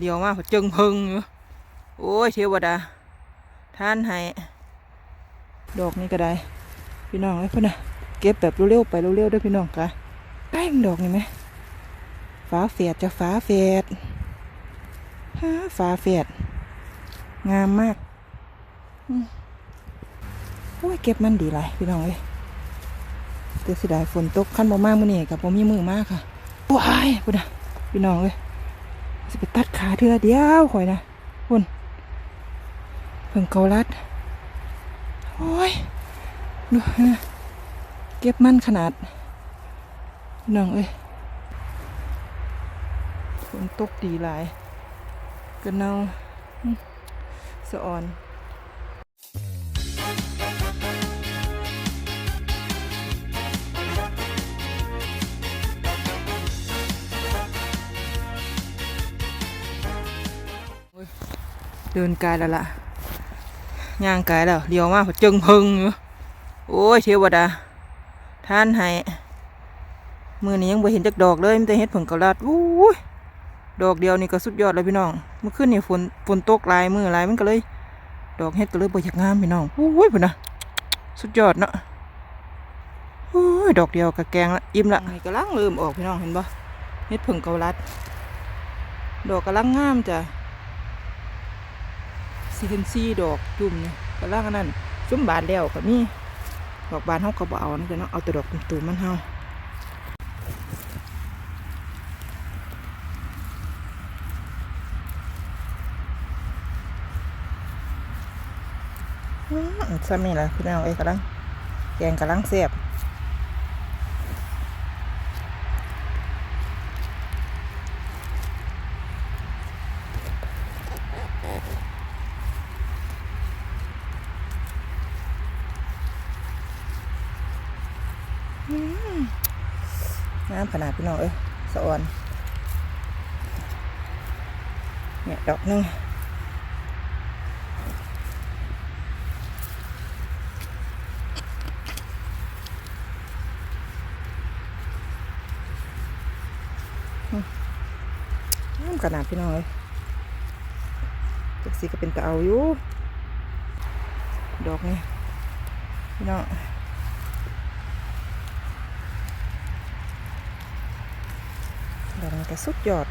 เดี๋ยวมาจึงพึงอยู่โอ้ยเทวดา ท่านให้ดอกนี้ก็ได้ พี่น้องไอ้พ่นน่ะเก็บแบบเร็วๆไปเร็วๆด้วยพี่น้องกะแป้งดอกนี่ไหมฟ้าเฟียดจะฟ้าเฟียดฮะฟ้าเฟียด งามมากโอ้ยเก็บมันดีไรพี่น้องเอ้ยแต่เสียดายฝนตกขั้นบ่มากมื้อนี้กับบ่มีมือมากค่ะว้ายพุ่นนะพี่น้องเอ้ย สิไปตัดขาเธอเดียวข่อยนะพุ่นเพิ่งเกาลัด โอ้ยดูนะเก็บมั่นขนาดน้องเอ้ยฝนตกดีหลายกระเนาอืมสะอ่อน เดินไกลแล้วล่ะย่างไกลแล้วเลี้ยวมาจึงพึงอยู่โอ้ยเทวดาท่านให้มือนี้ยังบ่เห็นจักดอกเลยมีแต่เฮ็ดผงกะลัดอู้ยดอกเดียวนี่ก็สุดยอดเลยพี่น้องเมื่อคืนนี่ฝนฝนตกลายมือลายมันก็เลย ดอกเฮ็ดก็เลยบ่อยากงามพี่น้องโอ้ยพุ่นนะสุดยอดเนาะโอ้ยดอกเดียวก็แกงละอิ่มละนี่กำลังเริ่มออกพี่น้องเห็นบ่เฮ็ดผงกะลัดดอกกำลังงามจ้ะ ซีเห็นซีดอกจุ่มเนี่ยกำลังอันนั้นจุ่มบานแล้วก็มีดอกบานเฮาก็บเอานะจ๊ะเนาะเอาแต่ดอกตุ่มมันเฮาอืมซ้ำนี่ล่ะพี่น้องเอ้ยกำลังแกงกำลังแซ่บงามขนาด พี่น้องเอ้ยสะออนเนี่ยดอกนึงงามขนาดพี่น้องเลยจักสีก็เป็นตะเอาอยู่ ดอกนี่พี่น้องดอันก็สุดยอด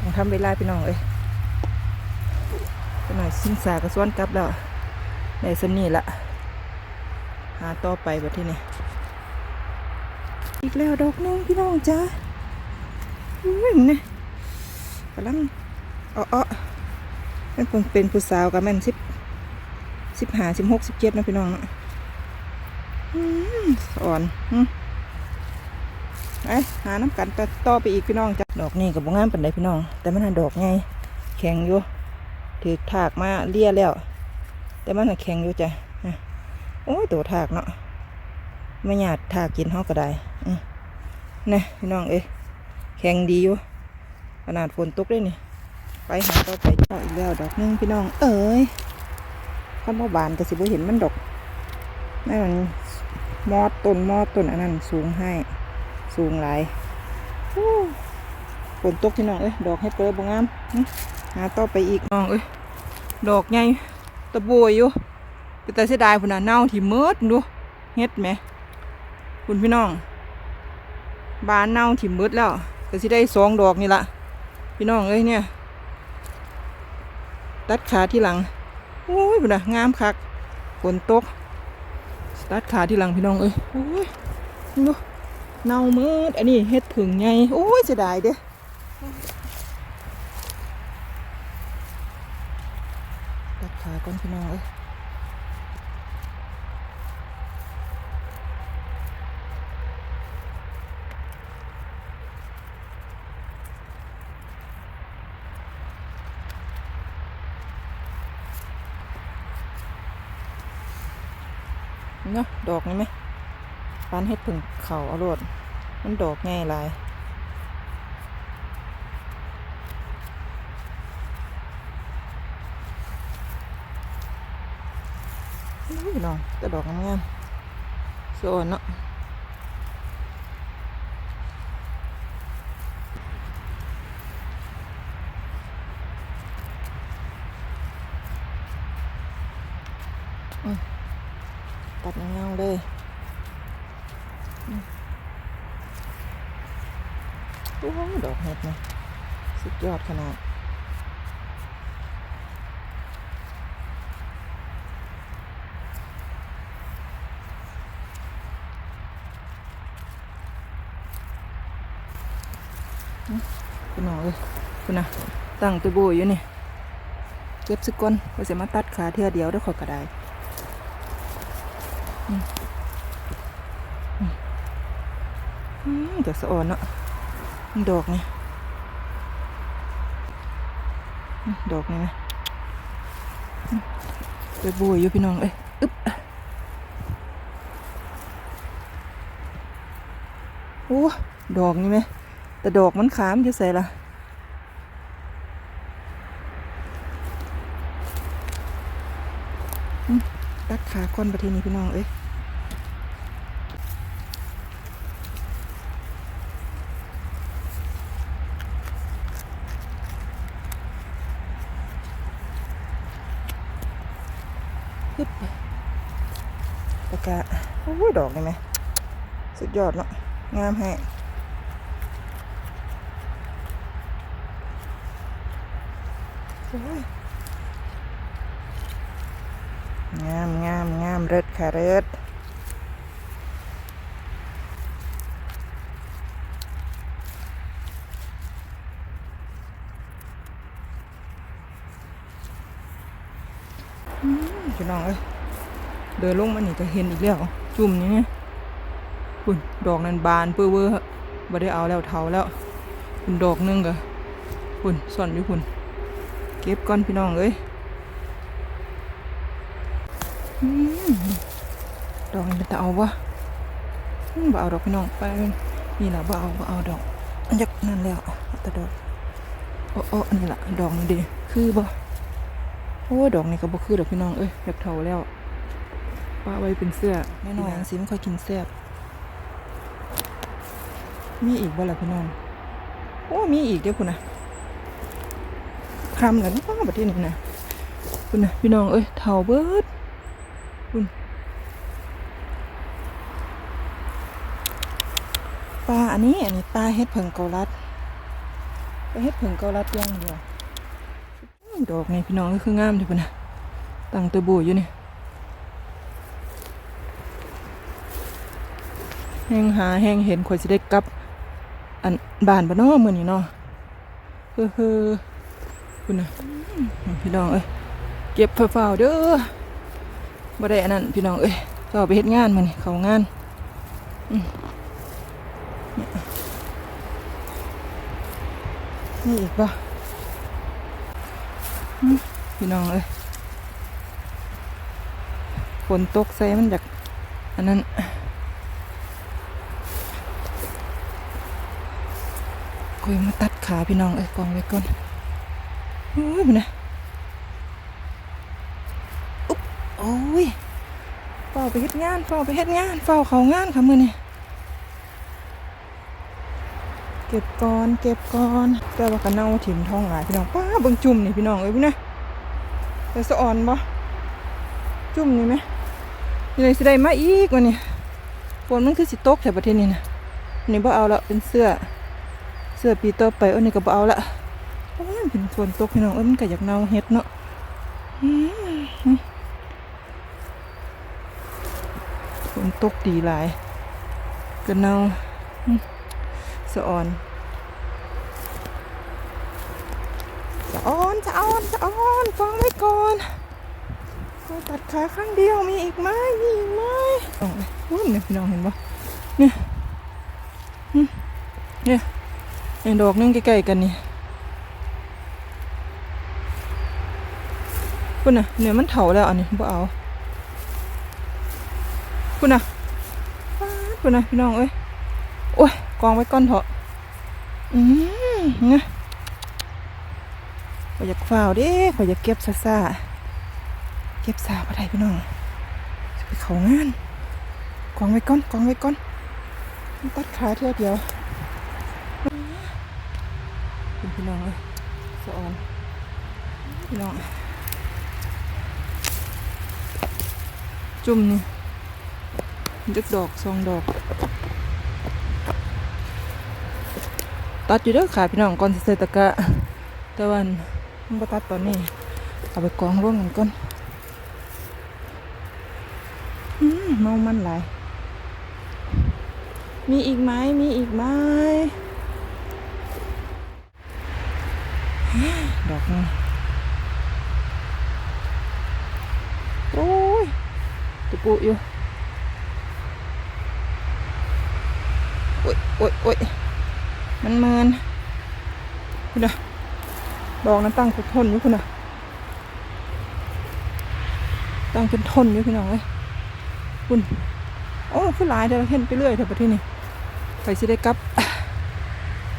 ต้องทำเวลาพี่น้องเอ้ยขนาดสิ้นสากระส่วนกลับแล้วในสำนีละหาต่อไปแบบที่นี่อีกแล้วดอกนึงพี่น้องจ้าอุ้ยนี่กำลังอ้ออ้อเป็นเพิ่งเป็นผู้สาวกับแม่นสิบสิบห้าสิบหกสิบเจ็ดนะพี่น้องเนาะ อืมสอนไปหาน้ำกันต่อต่อไปอีกพี่น้องจ้ะดอกนี่กับงงามเป็นไดพี่น้อง แต่มันน่ะดอกไงแข็งอยู่ถือถากมาเลี่ยแล้ว แต่มันน่ะแข็งอยู่จ้ะโอ้ยตัวถากเนาะไม่หยาดถากกินเฮาก็ได้อืมนี่พี่น้องเอ้ยแข็งดีอยู่ขนาดฝนตกเลยนี่ไปหาต่อไปเอาอีกแล้วดอกนึงพี่น้อง เอ้ยข้ามาบานก็สิบ่เห็นมันดอกนั่น มอดต้นมอดต้นอันนั้นสูงให้สูงหลายฝนตกพี่น้องเอ้ยดอกให้เปิดบ่งามหาต่อไปอีกน้องเอ้ยดอกใหญ่ตะบยอยู่เป็นแต่เสียดายพุ่นน่ะเน่าที่มืดดูเฮ็ดไหมคุณพี่น้องบานเน่าถิ่มมืดแล้วก็สิได้สองดอกนี่ละพี่น้องเอ้ยเนี่ยตัดขาที่หลังโอ้ยพุ่นน่ะงามคักฝนตก ตัดขาที่หลังพี่น้องเอ้ยโอ้ยดูเน่ามืดอันนี้เฮ็ดผึ่งไงโอ้ยเสียดายเด้ตัดขาก่อนพี่น้องเอ้ย ดอกนี่ไหมปานเห็ดพึ่งเข่าอรวดมันดอกง่ายหลายนี่น้องแต่ดอกงามโซนเนาะตัดเงา ยอดขนาดคุณน้องเอ้ยคุณนะตั้งตัวโบอยู่นี่เก็บสักก้อนเราจะมาตัดขาเทือเดียวได้ขอกระไดอืมเดี๋ยวสะอ่อนเนาะดอกนี่อืม ดอกนี่ไหมอืมตัวโบอยู่พี่น้องเอ้ยอึ๊บโอ้ดอกนี่ไหมแต่ดอกมันขามอยู่ใส่ละตัดขาก้อนประเทศนี้พี่น้องเอ้ยฮึบตะกะโอ้ย ดอกเลยไหมสุดยอดเนาะงามแฮะโอ้ยงามงามงามเริดค่ะเริดอืมพี่น้องเอ้ย เดินลงมานี่ก็เห็นอีกแล้ว จุ่มนี้คุณดอกนั้นบานเปื้อเวอร์บ่ได้เอาแล้วเทาแล้วคุณดอกหนึงก็คุณซ่อนอยู่คุณเก็บก่อนพี่น้องเอ้ยดอกนี้มันจะเอาวะมบ่เอาดอกพี่น้องไปนี่แหละบ่เอาบ่เอาดอกอันยักนั่นแล้วแต่ดอกโอ้โอ้นี่แหละดอกนี่ดีคือบ่โอ้ดอกนี่ก็บ่คือดอกพี่น้องเอ้ยอยากเทาแล้ว ป้าไว้เป็นเสื้อแน่นอนสิไม่ค่อยกินแซ่บมีอีกบ่ล่ะพี่น้อง โอ้ มีอีกเด้อคุณนะคำกันป้าประเทศนี้นะคุณนะพี่น้องเอ้ยเท่าเบิดคุณปลาอันนี้อันนี้ปลาเฮ็ดเผิงเกาลัดปลาเฮ็ดเผิงเกาลัดอย่างเดียวอื้อดอกนี่พี่น้องก็คืองามเดียวนะตั้งตัวบูอยู่นี่ แห้งหาแห้งเห็นข่อยสิได้กลับ อันบานบ่เนาะมื้อนี้เนาะเฮ้อเฮ้อคุณนะพี่น้องเอ้ยเก็บเฝ้าเด้อบ่ได้อันนั้นพี่น้องเอ้ยเฝ้าไปเฮ็ดงานมื้อนี้เข้างานเนี่ยนี่อีกบ่พี่น้องเอ้ยฝนตกใส่มันจากอันนั้น คุยมาตัดขาพี่น้องเอ้ยกองไว้ก่อนโอ้ยมันนะอุ๊บโอ้ยเฝ้าไปเฮ็ดงานเฝ้าไปเฮ็ดงานเฝ้าเขางานค่ะมือนี่เก็บก่อนเก็บก่อนแต่ว่ากันเน่าถิ่มท้องหลายพี่น้องป้าเบิ่งจุ่มนี่พี่น้องเอ้ยพี่นะแต่สะอ่อนบ่จุ่มนี่ไหมยังไงสิได้มาอีกวันนี้ฝนมันคือสิตกแถวประเทศนี้นะนนี้บ่เอาละเป็นเสื้อ เสื้อปีต่อไปอันนี้ก็บ่เอาละโอ้ยเป็นฝนตกพี่น้องเอ้ยมันก็อยากเน่าเฮ็ดเนาะฝนตกดีหลายก็เน่าอืมสะอ่อนสะอ่อนสะอ่อนสะออนฟังไว้ก่อนตัดขาข้างเดียวมีอีกไหมมีอีกไหมโอ้ยโอ้ยเนี่ยพี่น้องเห็นปะเนี่ยอืมเนี่ย เนี่ยดอกนึงใกล้ๆกันนี่คุณน่ะเนี่ยมันเถาแล้วอันนี้บ่เอาคุณน่ะคุณน่ะพี่น้องเอ้ยโอ้ยกองไว้ก้อนเถอะอืมเนี่ยขออยากฝ้าวเด้ขออยากเก็บซาซาๆเก็บซาบ่ได้พี่น้องจะไปเขางานกองไว้ก้อนกองไว้ก้อนตัดขาเท่าเดียวคุณ พี่น้องเอ้ยสะออนพี่น้องจุ่มนี่ดึกดอกสองดอก ตัดอยู่ด้อค่ะพี่น้องก่อนสิใส่ตะกะแต่วันมันก็ตัดตอนนี้เอาไปกองร่วมกันก่อนอืมเมามันหลายมีอีกไหมมีอีกไหมดอกนึง โอ้ยตุปุอยู่โอ้ยโอ้ยโอ้ยมันเมินคุณนะดอกนั้นตั้งเป็นทนอยู่คุณนะตั้งเป็นทนอยู่พี่น้องเอ้ยคุณโอ้คือหลายเดี๋ยวเห็นไปเรื่อยเถอะประเทศนี้ไปสิได้กลับ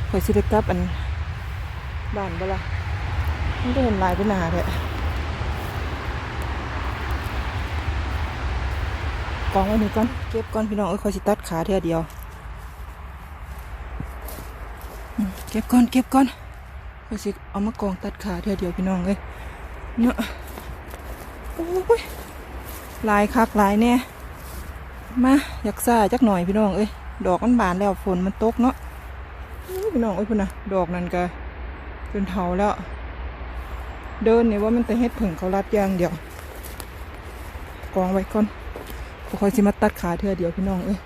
ไปสิได้กลับอันบ้านบ่ล่ะ มันก็เห็นลายไปหนาแท้กองไว้นี่ก่อน เก็บก่อนพี่น้องเอ้ยคอยสิตัดขาเท่อเดียว เก็บก่อนเก็บก่อนคอยสิเอามากองตัดขาเท่อเดียวพี่น้องเลยเนาะโอ้ยลายคักลายแน่มาอยากซ่าจักหน่อยพี่น้องเอ้ยดอกมันบานแล้วฝนมันตกเนาะพี่น้องเอ้ยพุ่นนะดอกนั่นก็จนเทาแล้ว เดินเนี่ยว่ามันแต่เฮ็ดผึ่งเขารัดย่างเดียวกองไว้ก่อนบ่คอยสิมาตัดขาเธอเดียวพี่น้องเอ้ย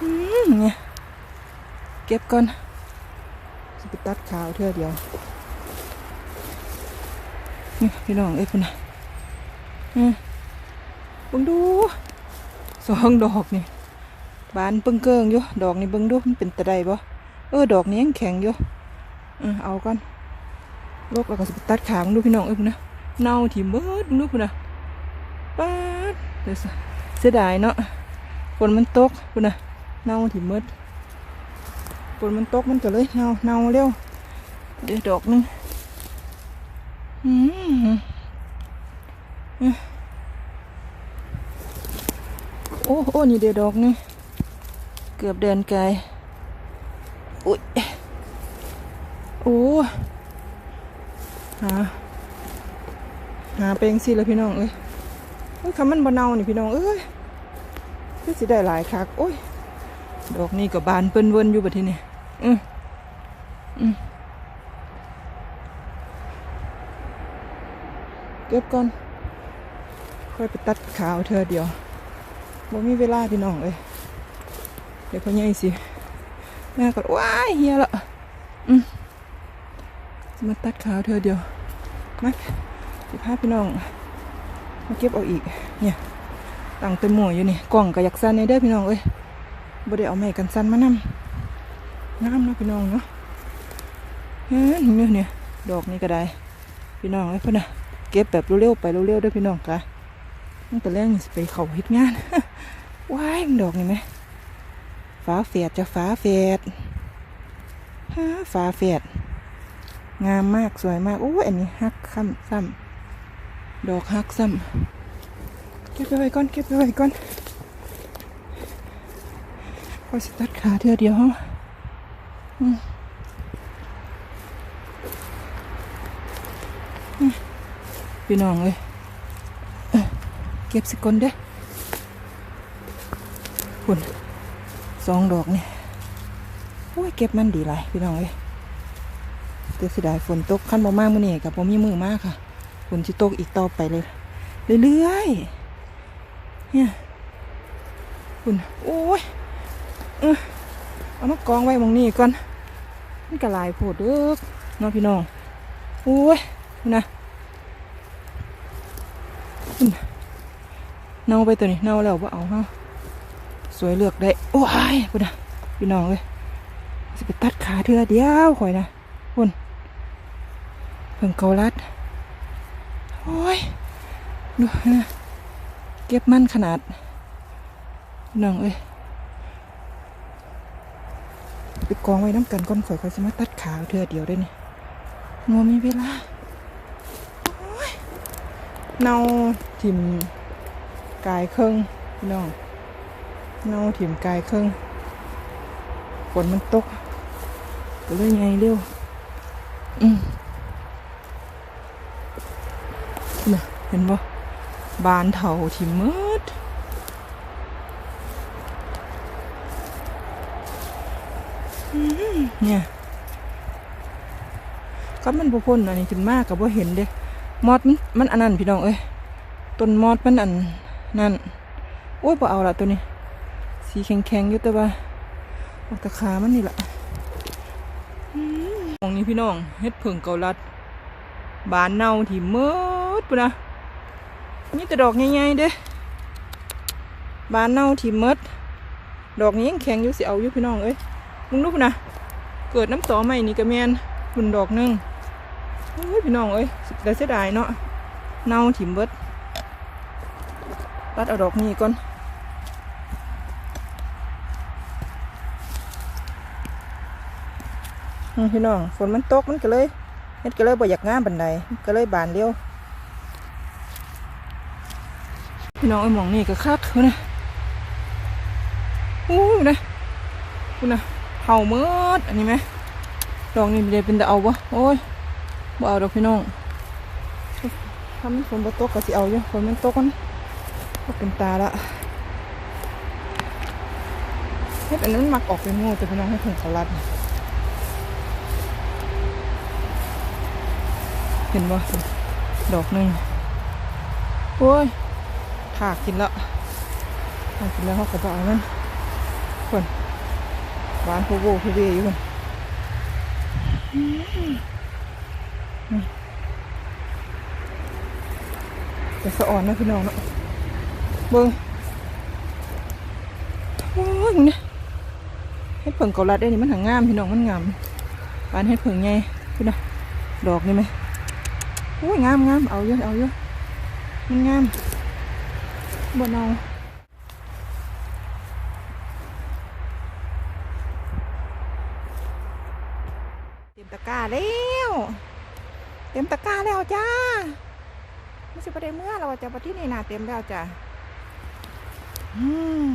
อืมเนี่ยเก็บก่อนสิไปตัดขาเธอเดียวนี่พี่น้องเอ้ยพุ่นน่ะอืมเบิ่งดูสองดอกนี่บานเปึ้งเกิงอยู่ดอกนี่เบิ่งดูมันเป็นตะไดบ่ เออดอกนี้ยังแข็งอยู่เออเอาก่อนโลกเราก็สิไปตัดขามึงดูพี่น้องเอ้ยนะเน่าถิ่มเบิดมึงดูพุ่นะป๊าดเดี๋ยวสิเสียดายเนาะฝนมันตกพุ่นะเน่าถิ่มเบิดฝนมันตกมันก็เลยเน่าเน่าเร็วเดี๋ยวดอกนึงอืมอ้ยโอ้โอ้นี่เดี๋ยวดอกนี่เกือบเดินไกล อุ้ยโอ้หาหาเป็นสิแล้วพี่น้องเอ้ยเอ้ยคำมันบเนานี่พี่น้องเอ้ยก็สิได้หลายคักโอ้ยดอกนี้กับบานเปิ้นเวินอยู่บัดทีนี่อืมอืมเก็บก่อน ค่อยไปตัดขาวเธอเดียวบ่มีเวลาพี่น้องเอ้ยเดี๋ยวพ่อใหญ่สิ แม่ก็ว้ายเฮียละอืมมาตัดขาวเธอเดียวมาสิพาพี่น้องมาเก็บเอาอีก เนี่ยตั้งเต็มหมวยอยู่นี่กล่องกับยักษ์สั้นเนี่ยเด้อพี่น้องเอ้ยบ่ได้เอาไม้กันสั้นมานำน้ำนะพี่น้องเนาะเฮ้ยเนี่ยเนี่ยดอกนี้ก็ได้ พี่น้องเอ้ยเพื่อนะเก็บแบบเร็วๆไปเร็วๆด้อพี่น้องกะตั้งแต่แรกนี่ไปเขาเฮ็ดงานว้ายดอกนี่ไหม ฟ้าเฟียดจะฟ้าเฟียดฮะฟ้าเฟียด งามมากสวยมากโอ้ยอันนี้ฮักซ้ำซ้ำดอกฮักซ้ำเก็บไปไว้ก่อนเก็บไปไว้ก่อนพอสตัดขาเทือเดียวฮะอืมอืมพี่น้องเลยเอ้ยเก็บสิก่อนเด้อคุณ สองดอกนี่โอ้ยเก็บมันดีไรพี่น้องเอ้ยแต่เสียดายฝนตกขั้นบ่มากมื้อนี้กับบ่มีมือมากค่ะฝนสิตกอีกต่อไปเลยเรื่อยๆเนี่ยคุณโอ้ยเออเอามากองไว้หมองนี้ก่อนมันก็หลายโพดเด้อเน้องพี่น้องโอ้ยนะเน่าไปตัวนี้เน่าแล้วว่าเอาฮะ สวยเลือกได้ โอ้ยพุ่นนะพี่น้องเลยจะไปตัดขาเธอเดียวข่อยนะพุ่นเพิ่งเกาลัด โอ้ย ดูนะเก็บมั่นขนาดน้องเอ้ยไปกองไว้น้ำกันก่อนข่อยเขาจะมาตัดขาเธอเดียวได้นี่งัวมีเวลาโอ้ยเนาทิมกายเครื่องน้อง เน่าถิ่มกายเครื่องฝนมันตกก็เลยไงเร็วอืมเห็นบ่บานเถาที่มืดเนี่ยก็มันบ่พ้นอันนี้ขึ้นมากกับบ่เห็นเด้มอดมันมันอันนั้นพี่น้องเอ้ยต้นมอดมันอันนั่นโอ้ยบ่เอาละตัวนี้ สีแข็งๆอยู่แต่ว่าออกตะขามันนี่แหละมองนี้พี่น้องเฮ็ดเผิงเกาลัด บานเน่าที่มืดปุนะนี่แต่ดอกใหญ่ๆเด้บานเน่าที่มืดดอกนี้ยังแข็งอยู่สิเอาอยู่พี่น้องเอ้ยมึงรู้ปุ่นะเกิดน้ำตอใหม่นี่กระแมนปุ่นดอกนึงเฮ้ยพี่น้องเอ้ยแต่เสียดายเนาะเน่าถิ่มเบิดตัดเอาดอกนี้ก่อนอืม พี่น้องฝนมันตกมันก็เลยเฮ็ดก็เลยบ่อยากงามบันไดก็เลยบานเร็วพี่น้องไอ้หมองนี่ก็คักคุณนะอู้นะคุณนะเห่าเมืดอันนี้ไหมดอกนี่เดี๋ยวเป็นแต่เอาวะโอ้ยบ่เอาดอกพี่น้องถ้ามันฝนบ่ตกก็สิเอาอยู่ฝนมันตกมันก็เป็นตาละเฮ็ดอันนั้นมันมักออกเป็นงูแต่พี่น้องให้ถึงเขาลัด ห็นบ่ดอกหนึ่งโอ้ยถากกินแล้วถากกินแล้วเขาก็บอกมันคนหวานผู้โบผู้เบอยู่คนอืมอืมจะสะอ่อนนะพี่น้องเนาะเบิ้งโอ้ยเนี่ยเฮ็ดเผิงเกาลัดได้นี่มันหางงามพี่น้องมันงามปานเฮ็ดเผิงไงพี่น้องดอกนี่ไหม อุ้ยงามงามเอาเยอะเอาเยอะมันงามบนเอาเต็มตะกร้าแล้วเต็มตะกร้าแล้วจ้าไม่ใช่ประเดี๋ยวเมื่อเราจะไปที่นี่นะเต็มแล้วจ้าอืม